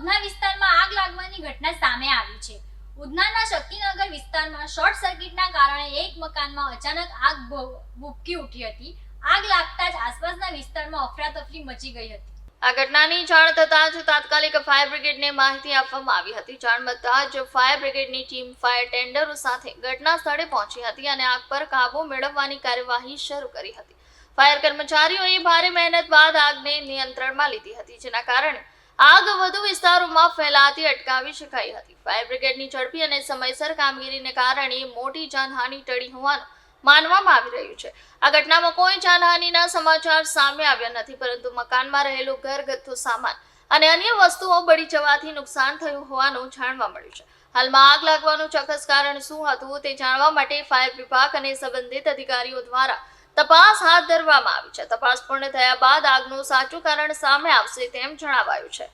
ઉધના વિસ્તારમાં આગ લાગવાની ઘટના સામે આવી છે. ઉધનાના શક્તિનગર વિસ્તારમાં શોર્ટ સર્કિટના કારણે એક મકાનમાં અચાનક આગ ભૂપકી ઉઠી હતી. આગ લાગતા જ આસપાસના વિસ્તારમાં અફરાતફરી મચી ગઈ હતી. આ ઘટનાની જાણ થતાં જ તાત્કાલિક ફાયર બ્રિગેડને માહિતી આપવામાં આવી હતી. જાણ મળતાં જ ફાયર બ્રિગેડની ટીમ ફાયર ટેન્ડરો સાથે ઘટના સ્થળે પહોંચી હતી અને આગ પર કાબુ મેળવવાની કાર્યવાહી શરૂ કરી હતી. ફાયર કર્મચારીઓએ ભારે મહેનત બાદ આગને નિયંત્રણમાં લીધી હતી, જેના કારણે આગ વધુ વિસ્તારોમાં ફેલાતી અટકાવી શકાઈ હતી. ફાયર બ્રિગેડની ઝડપી અને સમયસર કામગીરીને કારણે મોટી જાનહાનિ ટળી હોવાનું માનવામાં આવી રહ્યું છે. આ ઘટનામાં કોઈ જાનહાનિના સમાચાર સામે આવ્યા નથી, પરંતુ મકાનમાં રહેલું ઘરગથ્થુ સામાન અને અન્ય વસ્તુઓ બળી જવાથી નુકસાન થયું હોવાનું જાણવા મળ્યું છે. હાલમાં આગ લાગવાનું ચોક્કસ કારણ શું હતું તે જાણવા માટે ફાયર વિભાગ અને સંબંધિત અધિકારીઓ દ્વારા તપાસ હાથ ધરવામાં આવી છે. તપાસ પૂર્ણ થયા બાદ આગનું સાચું કારણ સામે આવશે તેમ જણાવાયું છે.